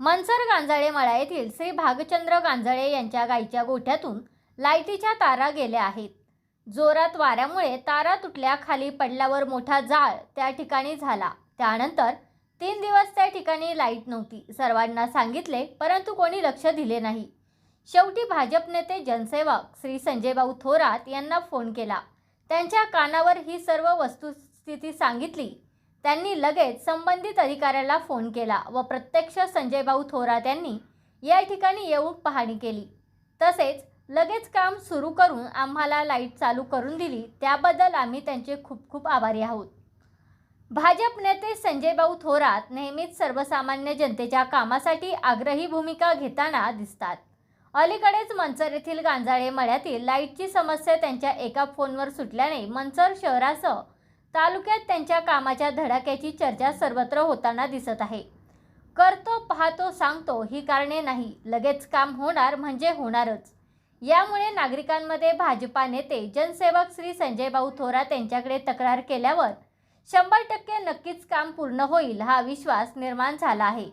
मनसर गांजाळे मळा येथील श्री भागचंद्र गांजाळे यांच्या गायीच्या गोठ्यातून लाईटीच्या तारा गेल्या आहेत. जोरात वाऱ्यामुळे तारा तुटल्या खाली पडल्यावर मोठा जाळ त्या ठिकाणी झाला. त्यानंतर तीन दिवस त्या ठिकाणी लाइट नव्हती. सर्वांना सांगितले परंतु कोणी लक्ष दिले नाही. शेवटी भाजप नेते जनसेवक श्री संजयभाऊ थोरात यांना फोन केला. त्यांच्या कानावर ही सर्व वस्तुस्थिती सांगितली. त्यांनी लगेच संबंधित अधिकाऱ्याला फोन केला व प्रत्यक्ष संजयभाऊ थोरात यांनी या ठिकाणी येऊन पाहणी केली. तसेच लगेच काम सुरू करून आम्हाला लाइट चालू करून दिली. त्याबद्दल आम्ही त्यांचे खूप खूप आभारी आहोत. भाजप नेते संजयभाऊ थोरात नेहमीच सर्वसामान्य जनतेच्या कामासाठी आग्रही भूमिका घेताना दिसतात. अलीकडेच मंचर येथील गांजाळे मळ्यातील लाईटची समस्या त्यांच्या एका फोनवर सुटल्याने मंचर शहरासह तालुक्यात त्यांच्या कामाच्या धडाक्याची चर्चा सर्वत्र होताना दिसत आहे. करतो पाहतो सांगतो ही कारणे नाही. लगेच काम होणार म्हणजे होणारच. यामुळे नागरिकांमध्ये भाजपा नेते जनसेवक श्री संजयभाऊ थोरात यांच्याकडे तक्रार केल्यावर शंभर टक्के नक्कीच काम पूर्ण होईल हा विश्वास निर्माण झाला आहे.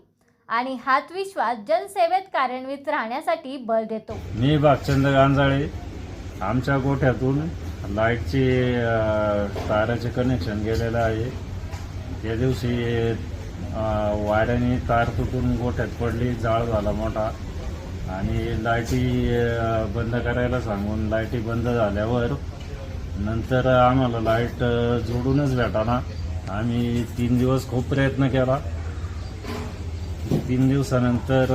आणि हाच विश्वास जनसेवेत कार्यान्वित राहण्यासाठी बळ देतो. मी भागचंद गांजाळे आमच्या गोठ्यातून लाईटचे ताराचे कनेक्शन गेलेलं आहे. त्या दिवशी वाड्याने वाऱ्याने तार तुटून गोठ्यात पडली जाळ झाला मोठा. आणि लाईटी बंद करायला सांगून लाईटी बंद झाल्यावर नंतर आम्हाला लाइट जोडूनच भेटाना. आम्ही तीन दिवस खूप प्रयत्न केला. तीन दिवसानंतर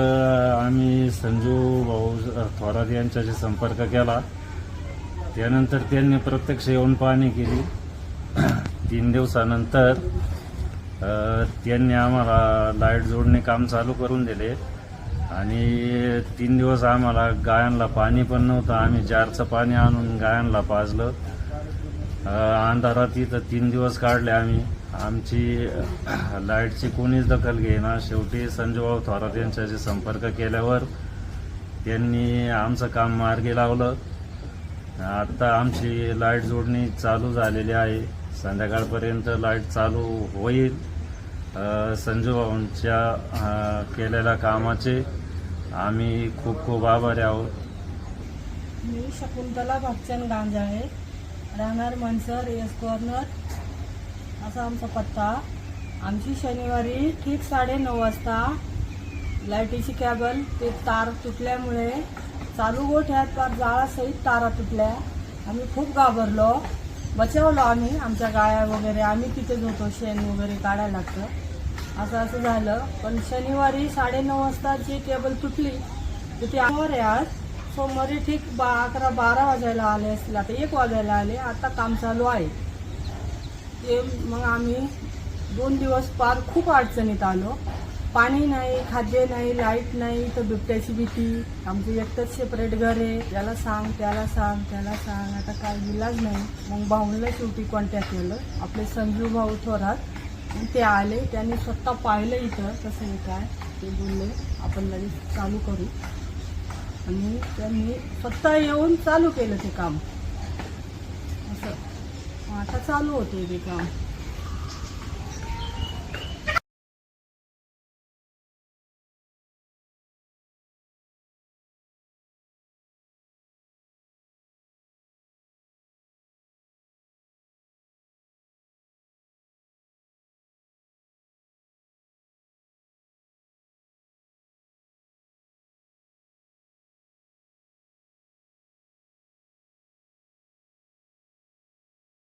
आम्ही संजू भाऊ थोरात यांच्याशी संपर्क केला. त्यानंतर त्यांनी प्रत्यक्ष येऊन पाहणी केली. तीन दिवसानंतर त्यांनी आम्हाला लाइट जोडणे काम चालू करून दिले. आणि तीन दिवस आम्हाला गायांना पाणी पण नव्हतं. आम्ही जारचं पाणी आणून गायांना पाजलं. अंधारात इथं तीन दिवस काढले आम्ही. आमची लाईटची कोणीच दखल घेईना. शेवटी संजूभाऊ थोरात यांच्याशी संपर्क केल्यावर त्यांनी आमचं काम मार्गी लावलं. आता आमची लाइट जोडणी चालू झालेली आहे. संध्याकाळपर्यंत लाइट चालू होईल. अ, केलेल्या कामाचे आम्ही खूप खूप आभारी आहोत. मी शकुंतला भागचंद गांजाळे राहणार मनसर एस कॉर्नर. असा आमचा पत्ता. आमची शनिवारी ठीक साडे नऊ वाजता लाईटीची कॅबल ते तार तुटल्यामुळे चालू गोठ्यात पार जाळासहित तारा तुटल्या. आम्ही खूप घाबरलो. बचावलो आम्ही आमच्या गाया वगैरे. आम्ही तिथेच होतो शेण वगैरे काढायला लागतं. असं असं झालं. पण शनिवारी साडेनऊ वाजता जी केबल तुटली तर ती आवर आहे आज सोमवारी ठीक बा अकरा बारा वाजायला आले असतील. आता एक वाजायला आले. आता काम चालू आहे. ते मग आम्ही दोन दिवस पार खूप अडचणीत आलो. पाणी नाही खाद्य नाही लाइट नाही तर बिबट्याची भीती. आमचं एकटंच सेपरेट घर आहे. त्याला सांग त्याला सांग त्याला सांग. आता काय इलाज नाही. मग भाऊला शेवटी कॉन्टॅक्ट केलं. आपले संजू भाऊ थोरात ते आले. त्यांनी स्वतः पाहिलं इथं. कसं आहे काय? ते बोलले आपण लगेच चालू करू. आणि त्यांनी स्वतः येऊन चालू केलं ते काम. असं. आता चालू होते ते काम.